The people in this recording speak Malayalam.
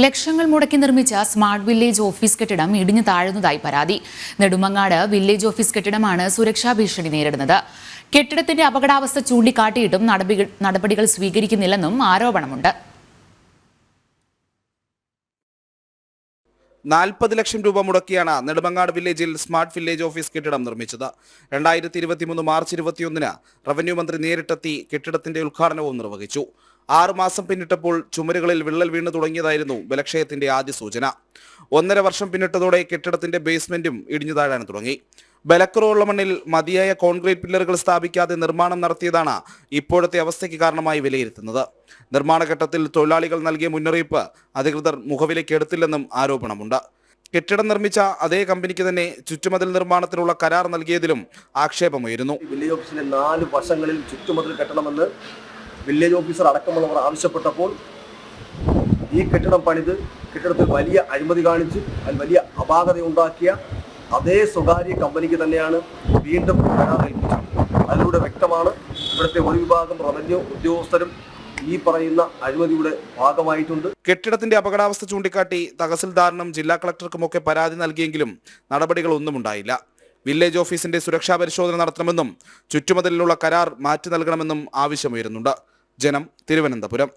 ലക്ഷങ്ങൾ മുടക്കി നിർമ്മിച്ച സ്മാർട്ട് വില്ലേജ് ഓഫീസ് കെട്ടിടം ഇടിഞ്ഞു താഴുന്നതായി പരാതി. നെടുമങ്ങാട് വില്ലേജ് ഓഫീസ് കെട്ടിടമാണ് സുരക്ഷാ ഭീഷണി നേരിടുന്നത്. കെട്ടിടത്തിന്റെ അപകടാവസ്ഥ ചൂണ്ടിക്കാട്ടിയിട്ടും നടപടികൾ സ്വീകരിക്കുന്നില്ലെന്നും ആരോപണമുണ്ട്. നാൽപ്പത് ലക്ഷം രൂപ മുടക്കിയാണ് നെടുമങ്ങാട് വില്ലേജിൽ സ്മാർട്ട് വില്ലേജ് ഓഫീസ് കെട്ടിടം നിർമ്മിച്ചത്. രണ്ടായിരത്തി ഇരുപത്തിമൂന്ന് മാർച്ച് ഇരുപത്തിയൊന്നിന് റവന്യൂ മന്ത്രി നേരിട്ടെത്തി കെട്ടിടത്തിന്റെ ഉദ്ഘാടനവും നിർവഹിച്ചു. ആറു മാസം പിന്നിട്ടപ്പോൾ ചുമരുകളിൽ വിള്ളൽ വീണു തുടങ്ങിയതായിരുന്നു ബലക്ഷയത്തിന്റെ ആദ്യ സൂചന. ഒന്നര വർഷം പിന്നിട്ടതോടെ കെട്ടിടത്തിന്റെ ബേസ്മെന്റും ഇടിഞ്ഞു താഴാൻ തുടങ്ങി. ബലക്കുറവുള്ള മണ്ണിൽ മതിയായ കോൺക്രീറ്റ് പില്ലറുകൾ സ്ഥാപിക്കാതെ നിർമ്മാണം നടത്തിയതാണ് ഇപ്പോഴത്തെ അവസ്ഥയ്ക്ക് കാരണമായി വിലയിരുത്തുന്നത്. നിർമ്മാണഘട്ടത്തിൽ തൊഴിലാളികൾ നൽകിയ മുന്നറിയിപ്പ് അധികൃതർ മുഖവിലേക്ക് എടുത്തില്ലെന്നും ആരോപണമുണ്ട്. കെട്ടിടം നിർമ്മിച്ച അതേ കമ്പനിക്ക് തന്നെ ചുറ്റുമതിൽ നിർമ്മാണത്തിനുള്ള കരാർ നൽകിയതിലും ആക്ഷേപമുയരുന്നു. വില്ലേജ് ഓഫീസിന്റെ നാല് വശങ്ങളിൽ ചുറ്റുമതിൽ കെട്ടണമെന്ന് വില്ലേജ് ഓഫീസർ അടക്കമുള്ളവർ ആവശ്യപ്പെട്ടപ്പോൾ ഈ കെട്ടിടം പണിത് കെട്ടിടത്തിൽ വലിയ അഴിമതി കാണിച്ച് അതിൽ വലിയ അപാകത ഉണ്ടാക്കിയ അതേ സ്വകാര്യ കമ്പനിക്ക് തന്നെയാണ് വീണ്ടും കരാർ ഏൽപ്പിച്ചത്. അതിലൂടെ വ്യക്തമാണ് ഇവിടുത്തെ ഒരു വിഭാഗം റവന്യൂ ഉദ്യോഗസ്ഥരും ഈ പറയുന്ന അഴിമതിയുടെ ഭാഗമായിട്ടുണ്ട്. കെട്ടിടത്തിന്റെ അപകടാവസ്ഥ ചൂണ്ടിക്കാട്ടി തഹസിൽദാറിനും ജില്ലാ കളക്ടർക്കുമൊക്കെ പരാതി നൽകിയെങ്കിലും നടപടികളൊന്നും ഉണ്ടായില്ല വില്ലേജ് ഓഫീസിന്റെ സുരക്ഷാ പരിശോധന നടത്തണമെന്നും ചുറ്റുമതിലുള്ള കരാർ മാറ്റി നൽകണമെന്നും ആവശ്യമുയരുന്നുണ്ട്. ജനം തിരുവനന്തപുരം.